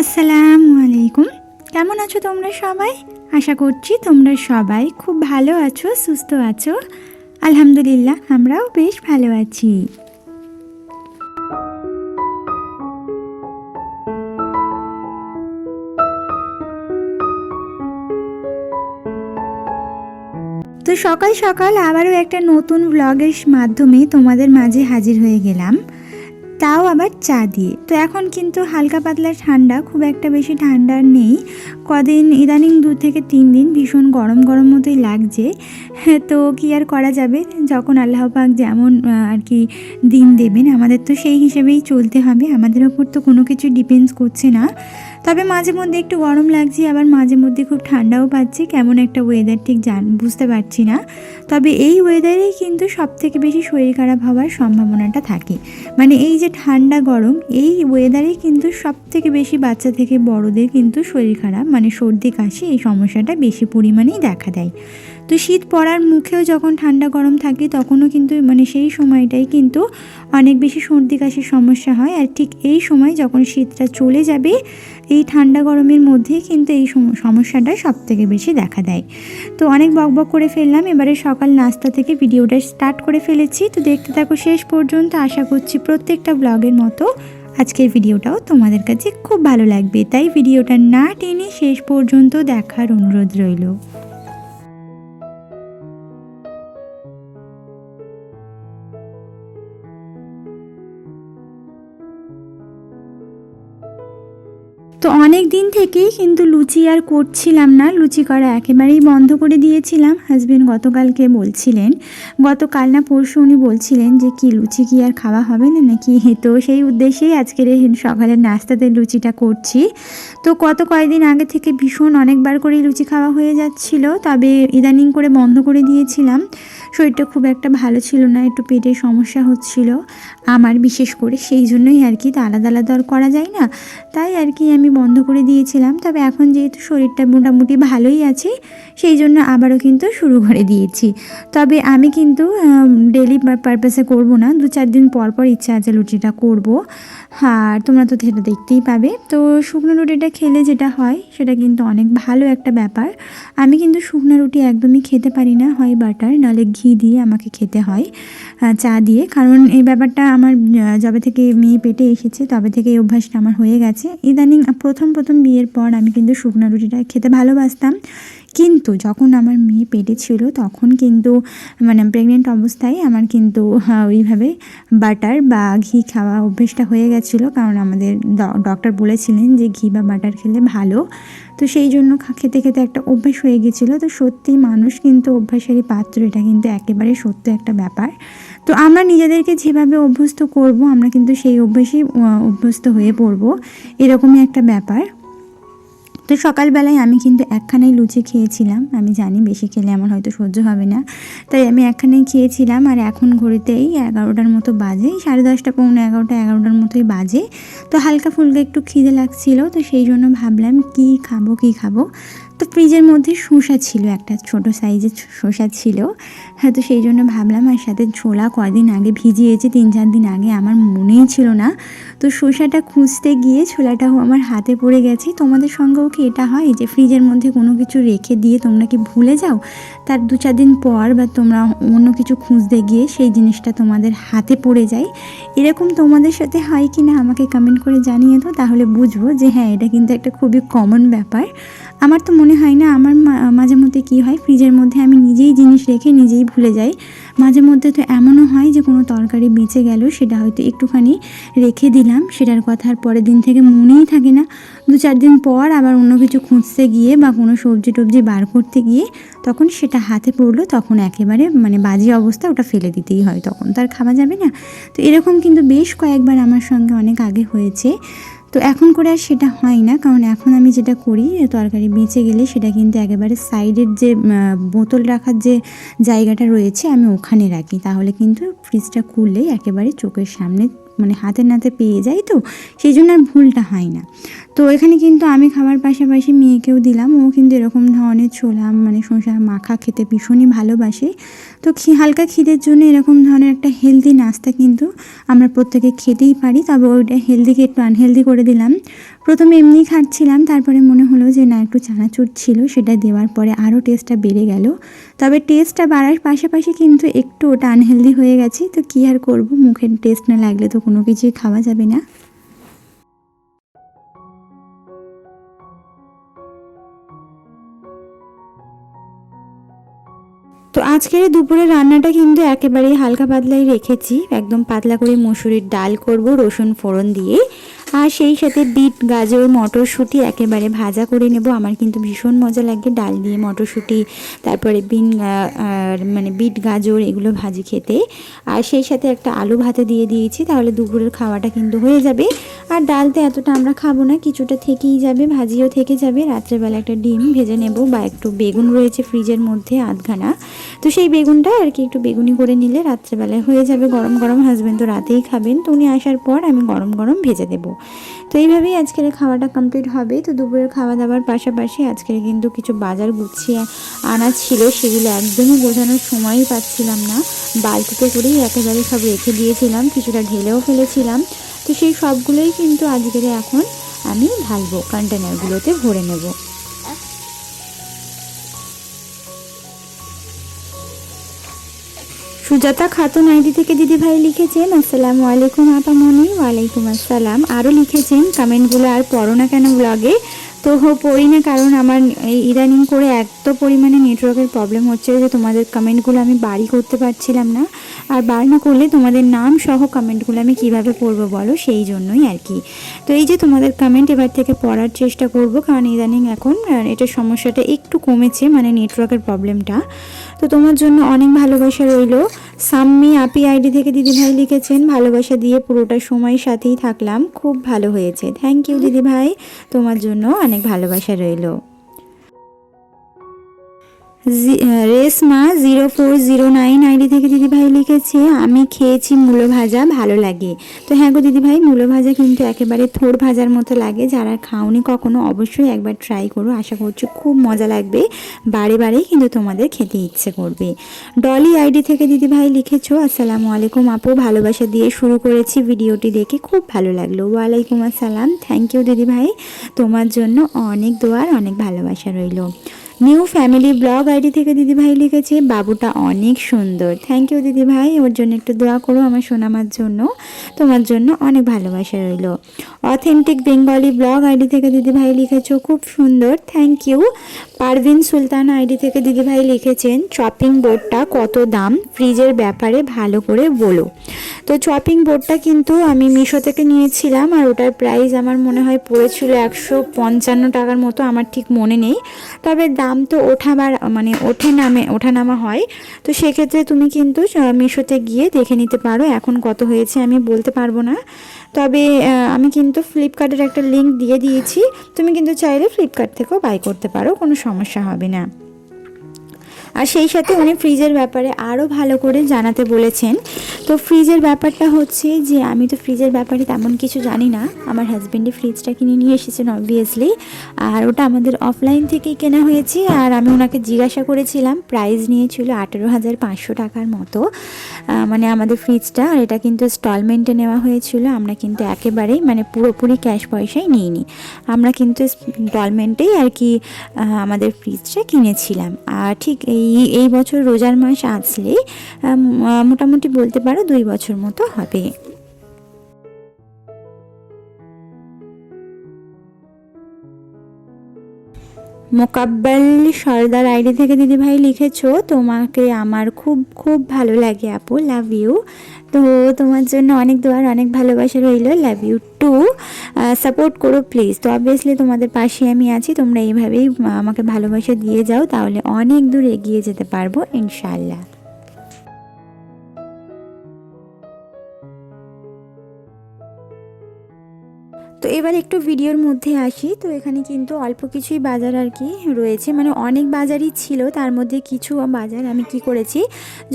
আসসালামু আলাইকুম কেমন আছো তোমরা সবাই? আশা করছি তোমরা সবাই খুব ভালো আছো, সুস্থ আছো। আলহামদুলিল্লাহ, আমরাও বেশ ভালো আছি। তো সকাল সকাল আবারও একটা নতুন ব্লগের মাধ্যমে তোমাদের মাঝে হাজির হয়ে গেলাম। তাও আবার চা দিয়ে। তো এখন কিন্তু হালকা পাতলা ঠান্ডা, খুব একটা বেশি ঠান্ডা নেই। কদিন, ইদানিং দু থেকে তিন দিন ভীষণ গরম গরম মতোই লাগছে। তো কি আর করা যাবে? যখন আল্লাহ পাক যেমন আর কি দিন দেবেন, আমাদের তো সেই হিসেবেই চলতে হবে। আমাদের ওপর তো কোনো কিছু ডিপেন্ডস করছে না। তবে মাঝে মধ্যে একটু গরম লাগছে, আবার মাঝে মধ্যে খুব ঠান্ডাও পাচ্ছে। কেমন একটা ওয়েদার ঠিক জান, বুঝতে পারছি না। তবে এই ওয়েদারেই কিন্তু সব থেকে বেশি শরীর খারাপ হওয়ার সম্ভাবনাটা থাকে। মানে এই যে ঠান্ডা গরম, এই ওয়েদারে কিন্তু সব থেকে বেশি বাচ্চা থেকে বড়দের কিন্তু শরীর খারাপ মানে সর্দি, কাশি এই সমস্যাটা বেশি পরিমাণেই দেখা দেয়। তো শীত পড়ার মুখেও যখন ঠান্ডা গরম থাকে, তখনও কিন্তু মানে সেই সময়টাই কিন্তু অনেক বেশি সর্দি কাশির সমস্যা হয়। আর ঠিক এই সময় যখন শীতটা চলে যাবে, এই ঠান্ডা গরমের মধ্যেই কিন্তু এই সম- সমস্যাটা সব থেকে বেশি দেখা দেয়। তো অনেক বকবক করে ফেললাম, এবারে সকাল নাস্তা থেকে ভিডিওটা স্টার্ট করে ফেলেছি। তো দেখতে থাকো শেষ পর্যন্ত, আশা করছি প্রত্যেকটা ব্লগের মতো আজকের ভিডিওটাও তোমাদের কাছে খুব ভালো লাগবে। তাই ভিডিওটা না টেনে শেষ পর্যন্ত দেখার অনুরোধ রইল। তো অনেক দিন থেকেই কিন্তু লুচি আর করছিলাম না। লুচি করা একেবারেই বন্ধ করে দিয়েছিলাম। হাজবেন্ড গতকালকে বলছিলেন, গতকাল না পরশু উনি বলছিলেন যে, কি লুচি কি আর খাওয়া হবে না নাকি? তো সেই উদ্দেশ্যেই আজকের সকালের নাস্তাতে লুচিটা করছি। তো কত কয়েকদিন আগে থেকে ভীষণ অনেকবার করে লুচি খাওয়া হয়ে যাচ্ছিল, তবে ইদানিং করে বন্ধ করে দিয়েছিলাম। শরীরটা খুব একটা ভালো ছিল না, একটু পেটের সমস্যা হচ্ছিল। আমার বিশেষ করে সেই জন্যই আর কি তো আলাদা আলাদা করা যায় না। তাই আর কি আমি বন্ধ করে দিয়েছিলাম, তবে এখন যেহেতু শরীরটা মোটামুটি ভালোই আছে, সেই জন্য আবারও কিন্তু শুরু করে দিয়েছি। তবে আমি কিন্তু ডেলি পারপাসে করব না, দু চার দিন পর পর ইচ্ছা আছে লুচিটা করব। আর তোমরা তো সেটা দেখতেই পাবে। তো শুকনো রুটিটা খেলে যেটা হয়, সেটা কিন্তু অনেক ভালো একটা ব্যাপার। আমি কিন্তু শুকনো রুটি একদমই খেতে পারি না, হয় বাটার নাহলে ঘি দিয়ে আমাকে খেতে হয় চা দিয়ে। কারণ এই ব্যাপারটা আমার যবে থেকে মেয়ে পেটে এসেছে, তবে থেকে এই অভ্যাসটা আমার হয়ে গেছে। ইদানিং প্রথম প্রথম বিয়ের পর আমি কিন্তু শুকনো রুটিটা খেতে ভালোবাসতাম। কিন্তু যখন আমার মেয়ে পেটে ছিল, তখন কিন্তু মানে প্রেগনেন্ট অবস্থায় আমার কিন্তু ওইভাবে বাটার বা ঘি খাওয়া অভ্যেসটা হয়ে গেছিল। কারণ আমাদের ডক্টর বলেছিলেন যে ঘি বা বাটার খেলে ভালো। তো সেই জন্য খেতে খেতে একটা অভ্যেস হয়ে গেছিল। তো সত্যি মানুষ কিন্তু অভ্যাসেরই পাত্র, এটা কিন্তু একেবারে সত্য একটা ব্যাপার। তো আমরা নিজেদেরকে যেভাবে অভ্যস্ত করব, আমরা কিন্তু সেই অভ্যেসেই অভ্যস্ত হয়ে পড়ব। এরকমই একটা ব্যাপার। তো সকালবেলায় আমি কিন্তু একখানাই লুচি খেয়েছিলাম। আমি জানি বেশি খেলে আমার হয়তো সহ্য হবে না। তাই আমি একখানেই খেয়েছিলাম আর এখন ঘড়িতেই এগারোটার মতো বাজে, সাড়ে দশটা, পৌনে এগারোটা, এগারোটার মতোই বাজে। তো হালকা ফুলকা একটু খিদে লাগছিল, তো সেই জন্য ভাবলাম কি খাব কি খাব? তো ফ্রিজের মধ্যে শসা ছিল, একটা ছোট সাইজের শসা ছিল। হ্যাঁ তো সেই জন্য ভাবলাম আর সাথে ছোলা কদিন আগে ভিজিয়েছে, তিন চার দিন আগে, আমার মনেই ছিল না। তো শসাটা খুঁজতে গিয়ে ছোলাটাও আমার হাতে পড়ে গেছে। তোমাদের সঙ্গেও কি এটা হয় যে ফ্রিজের মধ্যে কোনো কিছু রেখে দিয়ে তোমরা কি ভুলে যাও? তার দু চার দিন পর বা তোমরা অন্য কিছু খুঁজতে গিয়ে সেই জিনিসটা তোমাদের হাতে পড়ে যায়। এরকম তোমাদের সাথে হয় কি না আমাকে কমেন্ট করে জানিয়ে দাও, তাহলে বুঝব যে হ্যাঁ এটা কিন্তু একটা খুবই কমন ব্যাপার। আমার তো মনে হয় না আমার মাঝে মধ্যে কী হয়, ফ্রিজের মধ্যে আমি নিজেই জিনিস রেখে নিজেই ভুলে যাই। মাঝে মধ্যে তো এমনও হয় যে, কোনো তরকারি বেঁচে গেল, সেটা হয়তো একটুখানি রেখে দিলাম, সেটার কথা আর পরের দিন থেকে মনেই থাকে না। দু চার দিন পর আবার অন্য কিছু খুঁজতে গিয়ে বা কোনো সবজি টবজি বার করতে গিয়ে তখন সেটা হাতে পড়ল, তখন একেবারে মানে বাজে অবস্থা, ওটা ফেলে দিতেই হয় তখন, তো আর খাওয়া যাবে না। তো এরকম কিন্তু বেশ কয়েকবার আমার সঙ্গে অনেক আগে হয়েছে। তো এখন করে আর সেটা হয় না, কারণ এখন আমি যেটা করি, তরকারি বেঁচে গেলে সেটা কিন্তু একেবারে সাইডের যে বোতল রাখার যে জায়গাটা রয়েছে আমি ওখানে রাখি। তাহলে কিন্তু ফ্রিজটা খুললেই একেবারে চোখের সামনে মানে হাতের নাতে পেয়ে যাই তো, সেই জন্য আর ভুলটা হয় না। তো এখানে কিন্তু আমি খাবার পাশাপাশি মেয়েকেও দিলাম। ও কিন্তু এরকম ধরনের ছোলা মানে শসা, মাখা খেতে ভীষণই ভালোবাসে। তো হালকা খিদের জন্য এরকম ধরনের একটা হেলদি নাস্তা কিন্তু আমরা প্রত্যেকে খেতেই পারি। তবে ওইটা হেলদিকে একটু আনহেলদি করে দিলাম। প্রথমে এমনি খাচ্ছিলাম, তারপরে মনে হলো যে না, একটু চানাচুর ছিল, সেটা দেওয়ার পরে আরও টেস্টটা বেড়ে গেল। তবে টেস্টটা বাড়ার পাশাপাশি কিন্তু একটু ওটা আনহেলদি হয়ে গেছে। তো কী আর করব, মুখের টেস্ট না লাগলে তো কোনো কিছুই খাওয়া যাবে না। তো আজকের দুপুরের রান্নাটা কিন্তু একেবারেই হালকা পাতলাই রেখেছি। একদম পাতলা করে মুসুরির ডাল করব, রসুন ফোড়ন দিয়ে। আর সেই সাথে বিট, গাজর, মটরশুঁটি একেবারে ভাজা করে নেব। আমার কিন্তু ভীষণ মজা লাগে ডাল দিয়ে মটরশুঁটি, তারপরে বিন মানে বিট, গাজর এগুলো ভাজি খেতে। আর সেই সাথে একটা আলু ভাতে দিয়ে দিয়েছি, তাহলে দুপুরের খাওয়াটা কিন্তু হয়ে যাবে। আর ডালতে এতটা আমরা খাব না, কিছুটা থেকেই যাবে, ভাজিও থেকে যাবে। রাত্রেবেলা একটা ডিম ভেজে নেব, বা একটু বেগুন রয়েছে ফ্রিজের মধ্যে আধখানা। তো সেই বেগুনটা আর কি একটু বেগুনি করে নিলে রাত্রেবেলায় হয়ে যাবে গরম গরম হাজবেন্ড তো রাতেই খাবেন। তো উনি আসার পর আমি গরম গরম ভেজে দেবো। তো এইভাবেই আজকের খাওয়াটা কমপ্লিট হবে। তো দুপুরের খাওয়া দাওয়ার পাশাপাশি আজকের কিন্তু কিছু বাজার গুছিয়ে আনা ছিল, সেগুলো একদমই বোঝানোর সময়ই পাচ্ছিলাম না। বালতিতে করেই একেবারে সব রেখে দিয়েছিলাম, কিছুটা ঢেলেও ফেলেছিলাম। তো সেই সবগুলোই কিন্তু আজকের এখন আমি ঢালবো কন্টেনারগুলোতে ভরে নেব। সুজাতা খাতুন আইডি থেকে দিদি ভাই লিখেছেন, আসসালামু আলাইকুম আপামনি ওয়ালাইকুম আসসালাম। আরও লিখেছেন, কমেন্টগুলো আর পড়ো না কেন ব্লগে তো পড়ি না, কারণ আমার ইদানিং করে এত পরিমাণে নেটওয়ার্কের প্রবলেম হচ্ছে যে তোমাদের কমেন্টগুলো আমি বাড়ি করতে পারছিলাম না। আর বার না করলে তোমাদের নাম সহ কমেন্টগুলো আমি কীভাবে পড়ব বলো? সেই জন্যই আর কি। তো এই যে তোমাদের কমেন্ট এবার থেকে পড়ার চেষ্টা করব, কারণ ইদানিং এখন এটার সমস্যাটা একটু কমেছে মানে নেটওয়ার্কের প্রবলেমটা তো তোমার জন্য অনেক ভালোবাসা রইল। সাম্মি আপি আইডি থেকে দিদিভাই লিখেছেন, ভালোবাসা দিয়ে পুরোটা সময় সাথেই থাকলাম। খুব ভালো হয়েছে। থ্যাংক ইউ দিদিভাই। তোমার জন্য অনেক ভালোবাসা রইল। Reshma zero four zero nine ID থেকে দিদিভাই লিখেছে, আমি খেয়েছি মূলো ভাজা, ভালো লাগে। তো হ্যাঁ গো দিদিভাই, মূলো ভাজা কিন্তু একেবারে থোড় ভাজার মতো লাগে, যারা খাওনি কখনো অবশ্যই একবার ট্রাই করো, আশা করছি খুব মজা লাগবে, বারে বারেই কিন্তু তোমাদের খেতে ইচ্ছে করবে। ডলি আইডি থেকে দিদিভাই লিখেছো, আসসালামু আলাইকুম আপু, ভালোবাসা দিয়ে শুরু করেছি ভিডিওটি দেখে, খুব ভালো লাগল। ওয়ালাইকুম আসসালাম থ্যাংক ইউ দিদিভাই, তোমার জন্য অনেক দোয়ার, অনেক ভালোবাসা রইল। নিউ ফ্যামিলি ব্লগ আইডি থেকে দিদিভাই লিখেছে, বাবুটা অনেক সুন্দর। থ্যাংক ইউ দিদিভাই, ওর জন্য একটু দোয়া করো আমার সোনামার জন্য। তোমার জন্য অনেক ভালোবাসা রইল। অথেন্টিক বেঙ্গলি ব্লগ আইডি থেকে দিদিভাই লিখেছো, খুব সুন্দর। Thank you Parvin Sultan ID থেকে দিদিভাই লিখেছেন চপিং বোর্ডটা কত দাম? ফ্রিজের ব্যাপারে ভালো করে বলো। তো চপিং বোর্ডটা কিন্তু আমি মিশো থেকে নিয়েছিলাম আর ওটার প্রাইস আমার মনে হয় পড়েছিল একশো পঞ্চান্ন টাকার মতো, আমার ঠিক মনে নেই। তবে দাম তো ওঠাবার মানে ওঠে নামে ওঠা নামা হয়। তো সেক্ষেত্রে তুমি কিন্তু মিশোতে গিয়ে দেখে নিতে পারো এখন কত হয়েছে, আমি বলতে পারব না। তবে আমি কিন্তু ফ্লিপকার্টের একটা লিঙ্ক দিয়ে দিয়েছি। তুমি কিন্তু চাইলে ফ্লিপকার্ট থেকেও বাই করতে পারো, কোনো সমস্যা হবে না। আর সেই সাথে উনি ফ্রিজের ব্যাপারে আরও ভালো করে জানাতে বলেছেন। তো ফ্রিজের ব্যাপারটা হচ্ছে যে, আমি তো ফ্রিজের ব্যাপারে তেমন কিছু জানি না। আমার হাজব্যান্ডে ফ্রিজটা কিনে নিয়ে এসেছেন অবভিয়াসলি আর ওটা আমাদের অফলাইন থেকেই কেনা হয়েছে। আর আমি ওনাকে জিজ্ঞাসা করেছিলাম প্রাইস নিয়েছিল আঠেরো হাজার পাঁচশো টাকার মতো। মানে আমাদের ফ্রিজটা আর এটা কিন্তু ইনস্টলমেন্টে নেওয়া হয়েছিল। আমরা কিন্তু একেবারেই মানে পুরোপুরি ক্যাশ পয়সায় নিইনি। আমরা কিন্তু ইনস্টলমেন্টেই আর কি আমাদের ফ্রিজটা কিনেছিলাম। আর ঠিক এই এই বছর রোজার মাস আসলে মোটামুটি বলতে পারো দুই বছর মতো হবে। মোকাব্বল সর্দার আইডি থেকে দিদিভাই লিখেছো। তোমাকে আমার খুব খুব ভালো লাগে আপু। লাভ ইউ তো তোমার জন্য অনেক দোয়ার অনেক ভালোবাসা রইল। লাভ ইউ টু সাপোর্ট করো প্লিজ তো অবভিয়াসলি তোমাদের পাশে আমি আছি। তোমরা এইভাবেই আমাকে ভালোবাসা দিয়ে যাও। তাহলে অনেক দূর এগিয়ে যেতে পারব ইনশাল্লাহ তো এবার একটু ভিডিওর মধ্যে আসি। তো এখানে কিন্তু অল্প কিছুই বাজার আর কি রয়েছে। মানে অনেক বাজারই ছিল, তার মধ্যে কিছু বাজার আমি কি করেছি,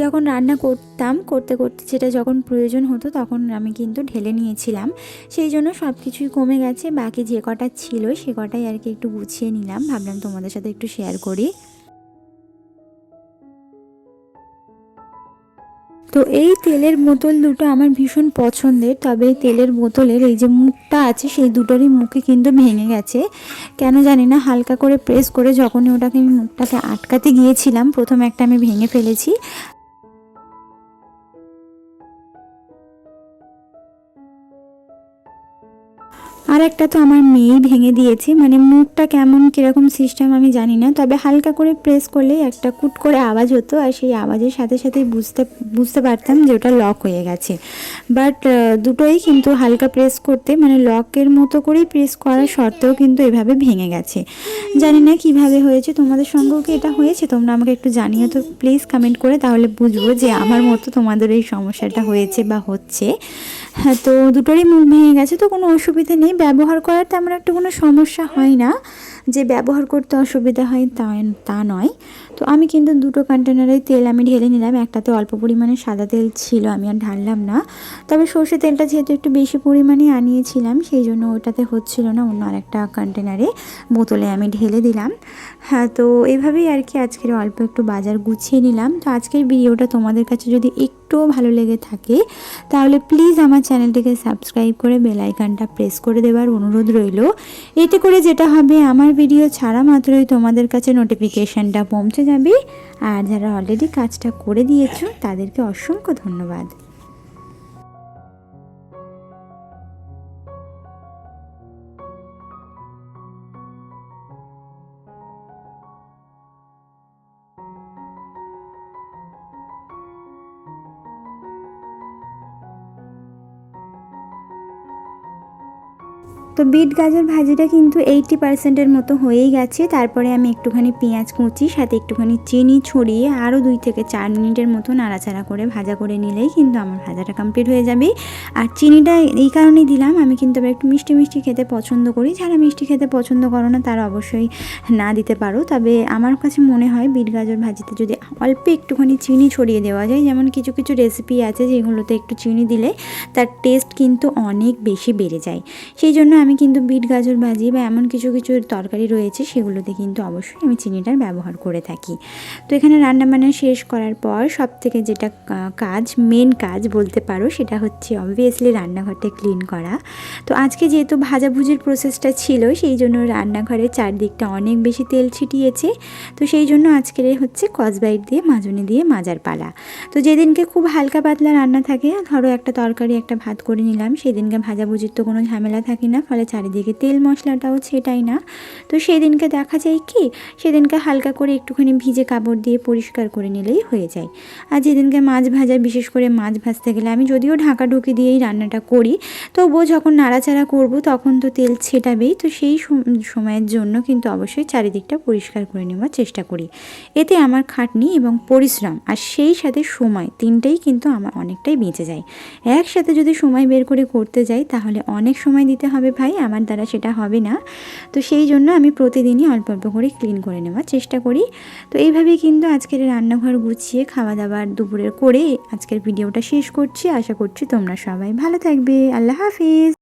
যখন রান্না করতাম, করতে করতে যেটা যখন প্রয়োজন হতো তখন আমি কিন্তু ঢেলে নিয়েছিলাম। সেই জন্য সব কিছুই কমে গেছে, বাকি যে কটা ছিল সে কটাই আর কি একটু গুছিয়ে নিলাম। ভাবলাম তোমাদের সাথে একটু শেয়ার করি। তো এই তেলের বোতল দুটো আমার ভীষণ পছন্দের, তবে এই তেলের বোতলের এই যে মুখটা আছে, সেই দুটোরই মুখে কিন্তু ভেঙে গেছে। কেন জানি না, হালকা করে প্রেস করে যখনই ওটাকে আমি মুখটাকে আটকাতে গিয়েছিলাম, প্রথম একটা আমি ভেঙে ফেলেছি। একটা তো আমার মেয়েই ভেঙে দিয়েছে। মানে মুখটা কেমন, কীরকম সিস্টেম আমি জানি না। তবে হালকা করে প্রেস করলেই একটা কুট করে আওয়াজ হতো আর সেই আওয়াজের সাথে সাথেই বুঝতে বুঝতে পারতাম যে ওটা লক হয়ে গেছে। বাট দুটোই কিন্তু হালকা প্রেস করতে মানে লকের মতো করেই প্রেস করা সত্ত্বেও কিন্তু এভাবে ভেঙে গেছে। জানি না কীভাবে হয়েছে, তোমাদের সঙ্গেও কি এটা হয়েছে? তোমরা আমাকে একটু জানিও তো প্লিজ কমেন্ট করে, তাহলে বুঝব যে আমার মতো তোমাদের এই সমস্যাটা হয়েছে বা হচ্ছে। হ্যাঁ তো দুটোরই মুখ ভেঙে গেছে, তো কোনো অসুবিধা নেই। ব্যবহার করার তেমন একটা কোনো সমস্যা হয় না। যে ব্যবহার করতে অসুবিধা হয় তা তা নয়। তো আমি কিন্তু দুটো কন্টেনারে তেল আমি ঢেলে নিলাম। একটাতে অল্প পরিমাণে সাদা তেল ছিল, আমি আর ঢাললাম না। তবে সর্ষে তেলটা যেহেতু একটু বেশি পরিমাণে আনিয়েছিলাম, সেই জন্য ওটাতে হচ্ছিল না, অন্য আরেকটা কন্টেনারে বোতলে আমি ঢেলে দিলাম। হ্যাঁ তো এভাবেই আর কি আজকের অল্প একটু বাজার গুছিয়ে নিলাম। তো আজকের ভিডিওটা তোমাদের কাছে যদি একটুও ভালো লেগে থাকে, তাহলে প্লিজ আমার চ্যানেলটিকে সাবস্ক্রাইব করে বেল আইকনটা প্রেস করে দেওয়ার অনুরোধ রইল। এতে করে যেটা হবে, আমার ভিডিও ছাড়া মাত্রই তোমাদের কাছে নোটিফিকেশানটা পৌঁছে যাবে। আর যারা অলরেডি কাজটা করে দিয়েছ, তাদেরকে অসংখ্য ধন্যবাদ। তো বিট গাজর ভাজিটা কিন্তু এইটটি পার্সেন্টের মতো হয়েই গেছে। তারপরে আমি একটুখানি পেঁয়াজ কুচি, সাথে একটুখানি চিনি ছড়িয়ে আরও দুই থেকে চার মিনিটের মতো নাড়াচাড়া করে ভাজা করে নিলেই কিন্তু আমার ভাজাটা কমপ্লিট হয়ে যাবে। আর চিনিটা এই কারণেই দিলাম, আমি কিন্তু আবার একটু মিষ্টি মিষ্টি খেতে পছন্দ করি। যারা মিষ্টি খেতে পছন্দ করো না, তারা অবশ্যই না দিতে পারো। তবে আমার কাছে মনে হয় বিট গাজর ভাজিতে যদি অল্প একটুখানি চিনি ছড়িয়ে দেওয়া যায়, যেমন কিছু কিছু রেসিপি আছে যেগুলোতে একটু চিনি দিলে, তার টেস্ট কিন্তু অনেক বেশি বেড়ে যায়। সেই জন্য আমি কিন্তু বিট, গাজর ভাজি বা এমন কিছু কিছু তরকারি রয়েছে, সেগুলোতে কিন্তু অবশ্যই আমি চিনিটার ব্যবহার করে থাকি। তো এখানে রান্নাবান্না শেষ করার পর সব থেকে যেটা কাজ মেন কাজ বলতে পারো, সেটা হচ্ছে অবভিয়াসলি রান্নাঘরটা ক্লিন করা। তো আজকে যেহেতু ভাজাভুজির প্রসেসটা ছিল, সেই জন্য রান্নাঘরের চারদিকটা অনেক বেশি তেল ছিটিয়েছে। তো সেই জন্য আজকের হচ্ছে কসবাইট দিয়ে, মাজনি দিয়ে মাজার পালা। তো যেদিনকে খুব হালকা পাতলা রান্না থাকে, ধরো একটা তরকারি, একটা ভাত করে নিলাম, সেদিনকে ভাজাভুজির তো কোনো ঝামেলা থাকে না ফলে চারিদিকে তেল মশলাটাও ছেটাই না। তো সেদিনকে দেখা যায় কি, সেদিনকে হালকা করে একটুখানি ভিজে কাপড় দিয়ে পরিষ্কার করে নিলেই হয়ে যায়। আর যেদিনকে মাছ ভাজা, বিশেষ করে মাছ ভাজতে গেলে, আমি যদিও ঢাকা ঢুকি দিয়েই রান্নাটা করি, তবুও যখন নাড়াচাড়া করব তখন তো তেল ছেটাবেই। তো সেই সময়ের জন্য কিন্তু অবশ্যই চারিদিকটা পরিষ্কার করে নেওয়ার চেষ্টা করি। এতে আমার খাটনি এবং পরিশ্রম আর সেই সাথে সময় তিনটেই কিন্তু আমার অনেকটাই বেঁচে যায়। একসাথে যদি সময় বের করে করতে যাই, তাহলে অনেক সময় দিতে হবে ভাই, আমার দ্বারা সেটা হবে না। তো সেই জন্য আমি প্রতিদিনই অল্প অল্প করে ক্লিন করে নেওয়ার চেষ্টা করি। তো এইভাবে কিন্তু আজকের রান্নাঘর গুছিয়ে খাওয়া দাওয়ার দুপুরের করে আজকের ভিডিওটা শেষ করছি। আশা করছি তোমরা সবাই ভালো থাকবে। আল্লাহ হাফিজ।